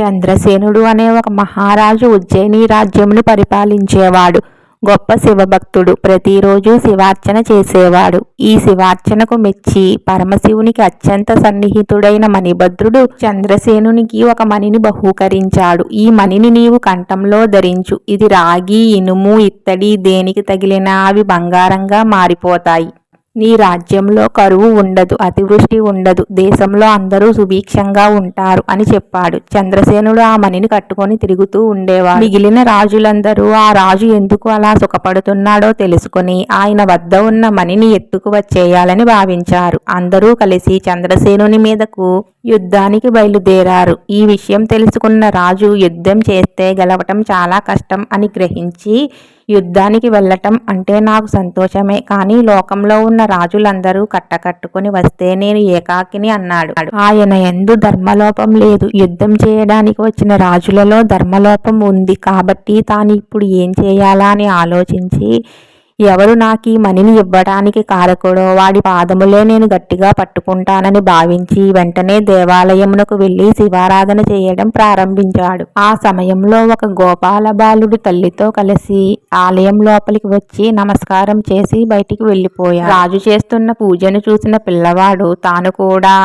చంద్రసేనుడు అనే ఒక మహారాజు ఉజ్జయిని రాజ్యమును పరిపాలించేవాడు. గొప్ప శివభక్తుడు. ప్రతిరోజు శివార్చన చేసేవాడు. ఈ శివార్చనకు మెచ్చి పరమశివునికి అత్యంత సన్నిహితుడైన మణిభద్రుడు చంద్రసేనునికి ఒక మణిని బహూకరించాడు. ఈ మణిని నీవు కంఠంలో ధరించు. ఇది రాగి ఇనుము ఇత్తడి దేనికి తగిలినా అవి బంగారంగా మారిపోతాయి. నీ రాజ్యంలో కరువు ఉండదు అతివృష్టి ఉండదు దేశంలో అందరూ సుభిక్షంగా ఉంటారు అని చెప్పాడు. చంద్రసేనుడు ఆ మణిని కట్టుకొని తిరుగుతూ ఉండేవాడు. మిగిలిన రాజులందరూ ఆ రాజు ఎందుకు అలా సుఖపడుతున్నాడో తెలుసుకుని ఆయన వద్ద ఉన్న మణిని ఎత్తుకు వచ్చేయాలని భావించారు. అందరూ కలిసి చంద్రసేనుని మీదకు యుద్ధానికి బయలుదేరారు. ఈ విషయం తెలుసుకున్న రాజు యుద్ధం చేస్తే గెలవటం చాలా కష్టం అని గ్రహించి యుద్ధానికి వెళ్ళటం అంటే నాకు సంతోషమే. కానీ లోకంలో ఉన్న రాజులందరూ కట్టకట్టుకుని వస్తే నేను ఏకాకిని అన్నాడు. ఆయన ఎందు ధర్మలోపం లేదు. యుద్ధం చేయడానికి వచ్చిన రాజులలో ధర్మలోపం ఉంది. కాబట్టి తాను ఇప్పుడు ఏం చేయాలా అని ఆలోచించి ఎవరు నాకు ఈ మణిని ఇవ్వడానికి కారకుడో వాడి పాదములే నేను గట్టిగా పట్టుకుంటానని భావించి వెంటనే దేవాలయమునకు వెళ్ళి శివారాధన చేయడం ప్రారంభించాడు. ఆ సమయంలో ఒక గోపాల బాలుడు తల్లితో కలిసి ఆలయం లోపలికి వచ్చి నమస్కారం చేసి బయటికి వెళ్ళిపోయాడు. రాజు చేస్తున్న పూజను చూసిన పిల్లవాడు తాను కూడా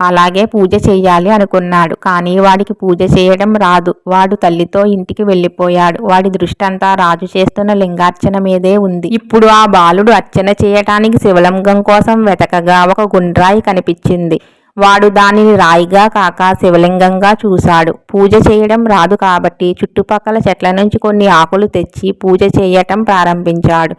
అలాగే పూజ చేయాలి అనుకున్నాడు. కానీ వాడికి పూజ చేయడం రాదు. వాడు తల్లితో ఇంటికి వెళ్ళిపోయాడు. వాడి దృష్టంతా రాజు చేస్తున్న లింగార్చన మీదే ఉంది. ఇప్పుడు ఆ బాలుడు అర్చన చేయటానికి శివలింగం కోసం వెతకగా ఒక గుండ్రాయి కనిపించింది. వాడు దానిని రాయిగా కాక శివలింగంగా చూశాడు. పూజ చేయడం రాదు కాబట్టి చుట్టుపక్కల చెట్ల నుంచి కొన్ని ఆకులు తెచ్చి పూజ చేయటం ప్రారంభించాడు.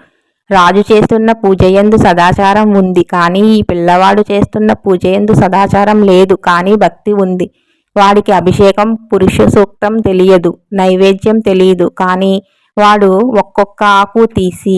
రాజు చేస్తున్న పూజయందు సదాచారం ఉంది. కానీ ఈ పిల్లవాడు చేస్తున్న పూజయందు సదాచారం లేదు. కానీ భక్తి ఉంది. వాడికి అభిషేకం పురుష సూక్తం తెలియదు. నైవేద్యం తెలియదు. కానీ వాడు ఒక్కొక్క ఆకు తీసి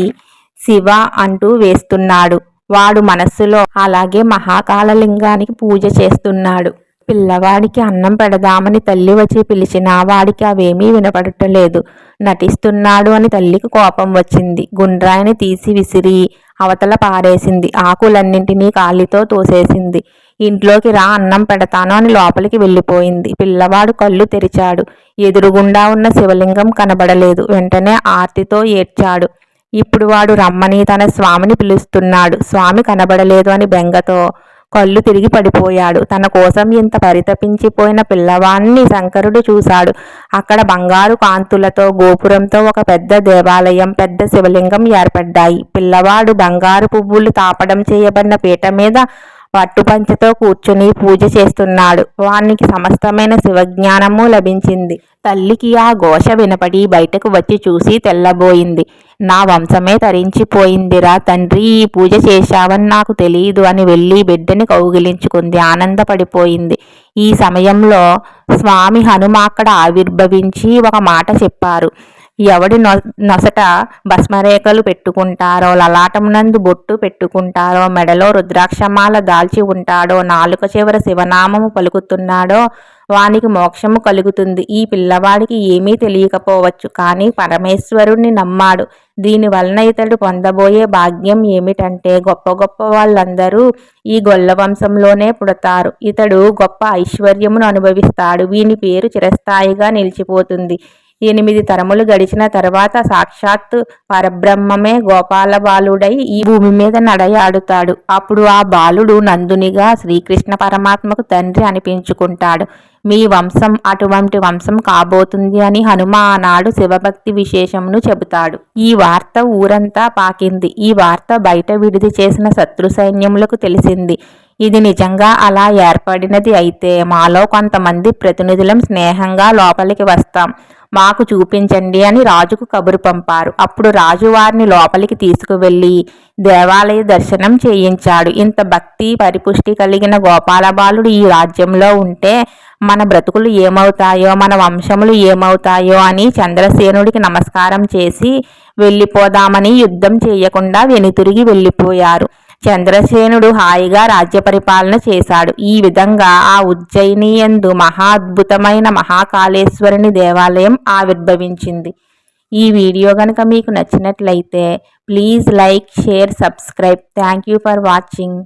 శివ అంటూ వేస్తున్నాడు. వాడు మనస్సులో అలాగే మహాకాళలింగానికి పూజ చేస్తున్నాడు. పిల్లవాడికి అన్నం పెడదామని తల్లి వచ్చి పిలిచినా వాడికి అవేమీ వినపడటలేదు నటిస్తున్నాడు అని తల్లికి కోపం వచ్చింది. గుండ్రాయిని తీసి విసిరి అవతల పారేసింది. ఆకులన్నింటినీ కాలితో తోసేసింది. ఇంట్లోకి రా అన్నం పెడతాను అని లోపలికి వెళ్ళిపోయింది. పిల్లవాడు కళ్ళు తెరిచాడు. ఎదురుగుండా ఉన్న శివలింగం కనబడలేదు. వెంటనే ఆర్తితో ఏడ్చాడు. ఇప్పుడు వాడు రమ్మని తన స్వామిని పిలుస్తున్నాడు. స్వామి కనబడలేదు అని బెంగతో కళ్ళు తిరిగి పడిపోయాడు. తన కోసం ఇంత పరితపించిపోయిన పిల్లవాణ్ణి శంకరుడు చూశాడు. అక్కడ బంగారు కాంతులతో గోపురంతో ఒక పెద్ద దేవాలయం పెద్ద శివలింగం ఏర్పడ్డాయి. పిల్లవాడు బంగారు పువ్వులు తాపడం చేయబడిన పీట మీద పట్టుపంచతో కూర్చుని పూజ చేస్తున్నాడు. వానికి సమస్తమైన శివజ్ఞానము లభించింది. తల్లికి ఆ ఘోష వినపడి బయటకు వచ్చి చూసి తెల్లబోయింది. నా వంశమే తరించిపోయిందిరా తండ్రి ఈ పూజ చేశావని నాకు తెలియదు అని వెళ్ళి బిడ్డని కౌగిలించుకుంది. ఆనందపడిపోయింది. ఈ సమయంలో స్వామి హనుమ అక్కడ ఆవిర్భవించి ఒక మాట చెప్పారు. ఎవడి నొసట భస్మరేఖలు పెట్టుకుంటారో లలాటమునందు బొట్టు పెట్టుకుంటారో మెడలో రుద్రాక్షమాల దాల్చి ఉంటాడో నాలుక చివర శివనామము పలుకుతున్నాడో వానికి మోక్షము కలుగుతుంది. ఈ పిల్లవాడికి ఏమీ తెలియకపోవచ్చు కానీ పరమేశ్వరుణ్ణి నమ్మాడు. దీని వలన ఇతడు పొందబోయే భాగ్యం ఏమిటంటే గొప్ప గొప్ప వాళ్ళందరూ ఈ గొల్ల వంశంలోనే పుడతారు. ఇతడు గొప్ప ఐశ్వర్యమును అనుభవిస్తాడు. వీని పేరు చిరస్థాయిగా నిలిచిపోతుంది. ఎనిమిది తరములు గడిచిన తర్వాత సాక్షాత్ పరబ్రహ్మమే గోపాల బాలుడై ఈ భూమి మీద నడయాడుతాడు. అప్పుడు ఆ బాలుడు నందునిగా శ్రీకృష్ణ పరమాత్మకు తండ్రి అనిపించుకుంటాడు. మీ వంశం అటువంటి వంశం కాబోతుంది అని హనుమ ఆనాడు శివభక్తి విశేషమును చెబుతాడు. ఈ వార్త ఊరంతా పాకింది. ఈ వార్త బయట విడిది చేసిన శత్రు సైన్యములకు తెలిసింది. ఇది నిజంగా అలా ఏర్పడినది అయితే మాలో కొంతమంది ప్రతినిధులం స్నేహంగా లోపలికి వస్తాం. మాకు చూపించండి అని రాజుకు కబురు పంపారు. అప్పుడు రాజు వారిని లోపలికి తీసుకువెళ్ళి దేవాలయ దర్శనం చేయించాడు. ఇంత భక్తి పరిపుష్టి కలిగిన గోపాలబాలుడు ఈ రాజ్యంలో ఉంటే మన బ్రతుకులు ఏమవుతాయో మన వంశములు ఏమవుతాయో అని చంద్రసేనుడికి నమస్కారం చేసి వెళ్ళిపోదామని యుద్ధం చేయకుండా వెనుతిరిగి వెళ్ళిపోయారు. చంద్రసేనుడు హాయిగా రాజ్య పరిపాలన చేశాడు. ఈ విధంగా ఆ ఉజ్జయినియందు మహా అద్భుతమైన మహాకాళేశ్వరుని దేవాలయం ఆవిర్భవించింది. ఈ వీడియో కనుక మీకు నచ్చినట్లయితే please like share subscribe. Thank you for watching.